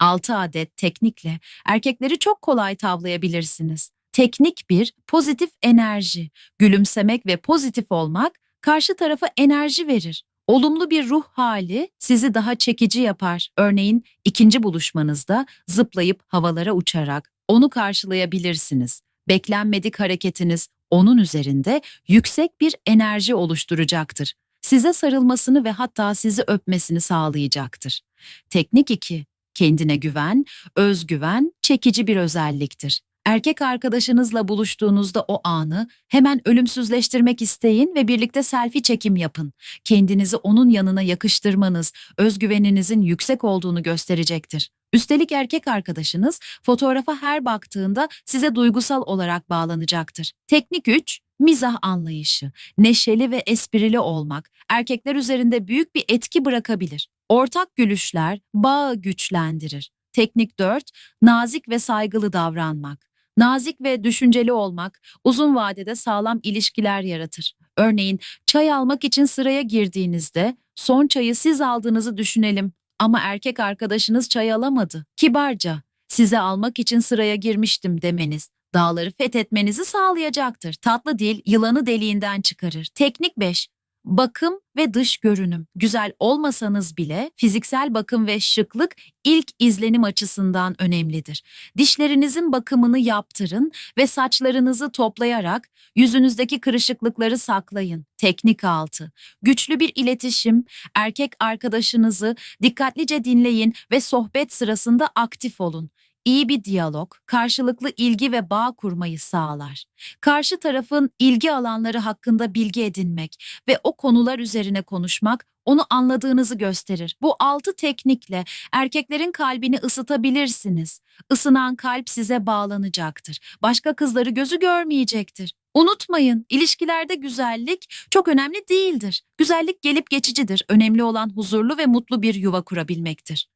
6 adet teknikle erkekleri çok kolay tavlayabilirsiniz. Teknik 1, pozitif enerji. Gülümsemek ve pozitif olmak karşı tarafa enerji verir. Olumlu bir ruh hali sizi daha çekici yapar. Örneğin ikinci buluşmanızda zıplayıp havalara uçarak onu karşılayabilirsiniz. Beklenmedik hareketiniz onun üzerinde yüksek bir enerji oluşturacaktır. Size sarılmasını ve hatta sizi öpmesini sağlayacaktır. Teknik 2. Kendine güven, özgüven çekici bir özelliktir. Erkek arkadaşınızla buluştuğunuzda o anı hemen ölümsüzleştirmek isteyin ve birlikte selfie çekim yapın. Kendinizi onun yanına yakıştırmanız, özgüveninizin yüksek olduğunu gösterecektir. Üstelik erkek arkadaşınız fotoğrafa her baktığında size duygusal olarak bağlanacaktır. Teknik 3, mizah anlayışı. Neşeli ve esprili olmak erkekler üzerinde büyük bir etki bırakabilir. Ortak gülüşler bağı güçlendirir. Teknik 4, nazik ve saygılı davranmak. Nazik ve düşünceli olmak uzun vadede sağlam ilişkiler yaratır. Örneğin çay almak için sıraya girdiğinizde son çayı siz aldığınızı düşünelim ama erkek arkadaşınız çay alamadı. Kibarca size almak için sıraya girmiştim demeniz dağları fethetmenizi sağlayacaktır. Tatlı dil yılanı deliğinden çıkarır. Teknik 5. Bakım ve dış görünüm. Güzel olmasanız bile fiziksel bakım ve şıklık ilk izlenim açısından önemlidir. Dişlerinizin bakımını yaptırın ve saçlarınızı toplayarak yüzünüzdeki kırışıklıkları saklayın. Teknik 6. Güçlü bir iletişim, erkek arkadaşınızı dikkatlice dinleyin ve sohbet sırasında aktif olun. İyi bir diyalog, karşılıklı ilgi ve bağ kurmayı sağlar. Karşı tarafın ilgi alanları hakkında bilgi edinmek ve o konular üzerine konuşmak onu anladığınızı gösterir. Bu altı teknikle erkeklerin kalbini ısıtabilirsiniz. Isınan kalp size bağlanacaktır. Başka kızları gözü görmeyecektir. Unutmayın, ilişkilerde güzellik çok önemli değildir. Güzellik gelip geçicidir. Önemli olan huzurlu ve mutlu bir yuva kurabilmektir.